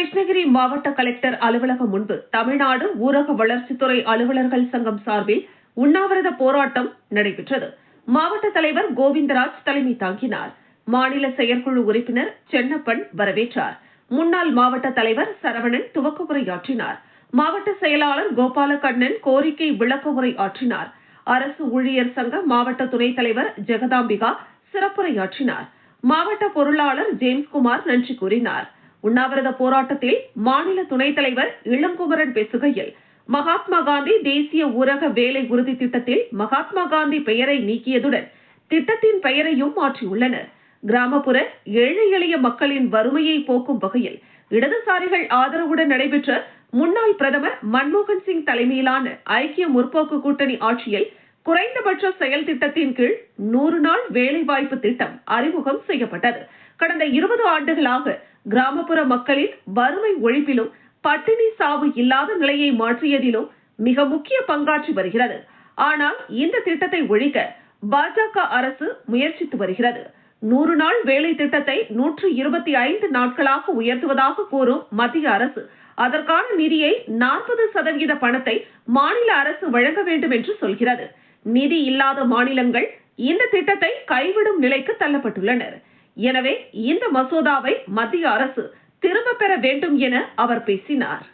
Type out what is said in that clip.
கிருஷ்ணகிரி மாவட்ட கலெக்டர் அலுவலகம் முன்பு தமிழ்நாடு ஊரக வளர்ச்சித்துறை அலுவலர்கள் சங்கம் சார்பில் உண்ணாவிரத போராட்டம் நடைபெற்றது. மாவட்ட தலைவர் கோவிந்தராஜ் தலைமை தாங்கினார். மாநில செயற்குழு உறுப்பினர் சென்னப்பன் வரவேற்றார். முன்னாள் மாவட்ட தலைவர் சரவணன் துவக்க உரையாற்றினார் மாவட்ட செயலாளர் கோபாலகண்ணன் கோரிக்கை விளக்க உரை ஆற்றினார். அரசு ஊழியர் சங்க மாவட்ட துணைத் தலைவர் ஜெகதாம்பிகா சிறப்புரையாற்றினார். மாவட்ட பொருளாளர் ஜேம்ஸ்குமார் நன்றி கூறினார். உண்ணாவிரத போராட்டத்தில் மாநில துணைத் தலைவர் இளங்குமரன் பேசுகையில் மகாத்மா காந்தி தேசிய ஊரக வேலை உறுதி திட்டத்தில் மகாத்மா காந்தி பெயரை நீக்கியதுடன் திட்டத்தின் பெயரையும் மாற்றியுள்ளனர். கிராமப்புற ஏழை எளிய மக்களின் வறுமையை போக்கும் வகையில் இடதுசாரிகள் ஆதரவுடன் நடைபெற்ற முன்னாள் பிரதமர் மன்மோகன் சிங் தலைமையிலான ஐக்கிய முற்போக்கு கூட்டணி ஆட்சியில் குறைந்தபட்ச செயல் திட்டத்தின் கீழ் நூறு நாள் வேலைவாய்ப்பு திட்டம் அறிமுகம் செய்யப்பட்டது. கடந்த இருபது ஆண்டுகளாக கிராமப்புற மக்களின் வறுமை ஒழிப்பிலும் பட்டினி சாவு இல்லாத நிலையை மாற்றியதிலும் மிக முக்கிய பங்காற்றி வருகிறது. ஆனால் இந்த திட்டத்தை ஒழிக்க பாஜக அரசு முயற்சித்து வருகிறது. நூறு நாள் வேலை திட்டத்தை நூற்று இருபத்தி ஐந்து நாட்களாக உயர்த்துவதாக கூறும் மத்திய அரசு அதற்கான நிதியை நாற்பது சதவீத பணத்தை மாநில அரசு வழங்க வேண்டும் என்று சொல்கிறது. நிதி இல்லாத மாநிலங்கள் இந்த திட்டத்தை கைவிடும் நிலைக்கு தள்ளப்பட்டுள்ளனர். எனவே இந்த மசோதாவை மத்திய அரசு திரும்ப பெற வேண்டும் என அவர் பேசினார்.